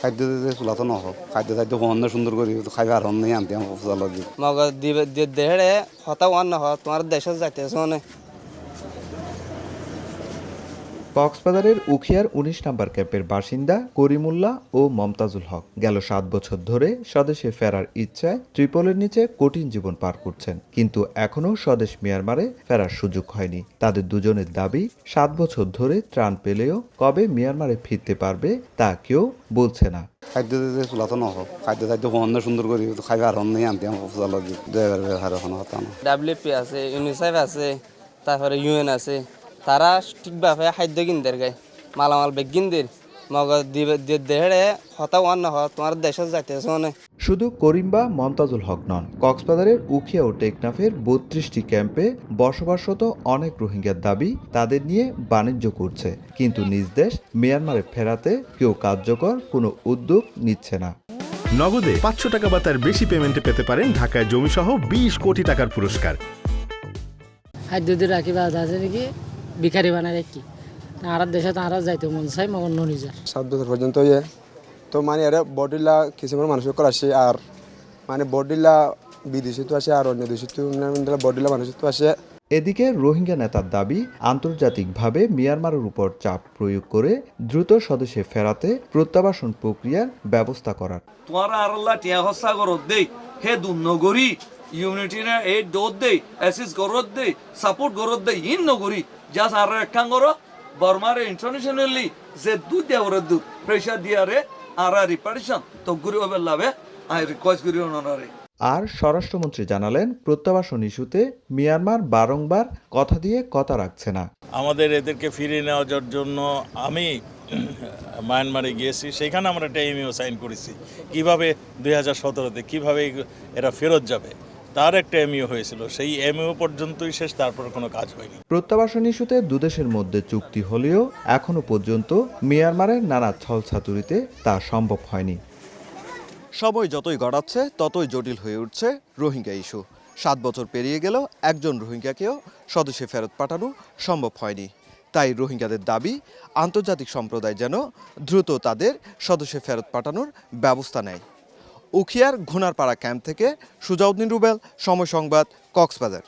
খাদ্য দিতে চুলাতো নহ খাদ্য খাদ্য বন্ধ সুন্দর করি খাইবে আর নেই আনতে আমার ফুসাল দি মগ দিবে দেড়ে হতা ওয়ান নহ তোমার দেশে যাইতেছ মানে। কক্সবাজারের উখিয়ার উনিশ নম্বর ক্যাম্পের বাসিন্দা করিমুল্লাহ ও মমতাজুল হক গেল সাত বছর ধরে স্বদেশে ফেরার ইচ্ছায় ত্রিপলের নিচে কঠিন জীবন পার করছেন। কিন্তু এখনও স্বদেশ মিয়ানমারে ফেরার সুযোগ হয়নি। তাদের দুজনের দাবি সাত বছর ধরে ত্রাণ পেলেও কবে মিয়ানমারে ফিরতে পারবে তা কেউ বলছে না। খাদ্য দিতে চুলাতো নহ খাদ্য খাদ্য বন্ধ সুন্দর করি খাইবে আর নেই আনতে আমার ড্রাইভার ব্যবহার এখন হতা না। ডাব্লিউপি আছে ইউনিসেফ আছে তারপরে ইউএন আছে। তারা ঠিকভাবে খাদ্য কিনদের গায় মালামাল বেগ কিনদের মানে। শুধু করিম্বা মমতাজুল হক নন কক্সবাজারের উখিয়া ও টেকনাফের বত্রিশটি ক্যাম্পে বসবাসরত অনেক রোহিঙ্গার দাবি তাদের নিয়ে বাণিজ্য করছে। কিন্তু নিজ দেশ মিয়ানমারে ফেরাতে কেউ কার্যকর কোনো উদ্যোগ নিচ্ছে না। নগদে পাঁচশো টাকা বা তার বেশি পেমেন্টে পেতে পারেন ঢাকায় জমিসহ বিশ কোটি টাকার পুরস্কার। খাদ্য দিয়ে রাখি বা আছে নাকি? ভিখারি বানায় রাখি আর দেশে তাহারা যাইতে মন চাই মগর ননিজার সাত বছর পর্যন্ত ইয়ে। তো মানে এর বডিলা কিছুমান মানুষ আসে আর মানে বডিলা বিদেশে তো আসে আর অন্য দেশে তো বডিলা মানুষ তো আসে। এদিকে রোহিঙ্গা নেতার দাবি আন্তর্জাতিকভাবে মিয়ানমারের উপর চাপ প্রয়োগ করে দ্রুত স্বদেশে ফেরাতে প্রত্যাবাসন প্রক্রিয়ার ব্যবস্থা করার। তোমার আল্লাহ টিয়া হসা করত দেই হে দুর্নগরী ইউনিটি না এই দোদ দেই অ্যাসিস গরত দেই সাপোর্ট গরত দেই ইন নগরী জাস আর একখান গর বর্মারে ইন্টারন্যাশনালি যে দুধ দেওয়ার দু প্রেশার দিয়ারে আর রিপারেশন তো গুরি হবে লাভে আই রিকোয়েস্ট করি ওনারে আর স্বরাষ্ট্রমন্ত্রী জানালেন প্রত্যাবাসন ইস্যুতে মিয়ানমার বারংবার কথা দিয়ে কথা রাখছে না। আমাদের এদেরকে ফিরিয়ে নেওয়ার জন্য আমি মায়ানমারে গিয়েছি সেখানে আমরা একটা এমইও সাইন করেছি। কীভাবে দুই হাজার সতেরোতে কীভাবে এরা ফেরত যাবে? তার একটা এমইও হয়েছিল সেই এমইও পর্যন্তই শেষ তারপর কোনো কাজ হয়নি। প্রত্যাবাসন ইস্যুতে দুদেশের মধ্যে চুক্তি হলেও এখনও পর্যন্ত মিয়ানমারের নানা ছলছাতুরিতে তা সম্ভব হয়নি। সময় যতই গড়াচ্ছে ততই জটিল হয়ে উঠছে রোহিঙ্গা ইস্যু। সাত বছর পেরিয়ে গেলেও একজন রোহিঙ্গাকেও স্বদেশে ফেরত পাঠানো সম্ভব হয়নি। তাই রোহিঙ্গাদের দাবি আন্তর্জাতিক সম্প্রদায় যেন দ্রুত তাদের স্বদেশে ফেরত পাঠানোর ব্যবস্থা নেয়। উখিয়ার ঘুনারপাড়া ক্যাম্প থেকে সুজাউদ্দিন রুবেল সময় সংবাদ কক্সবাজার।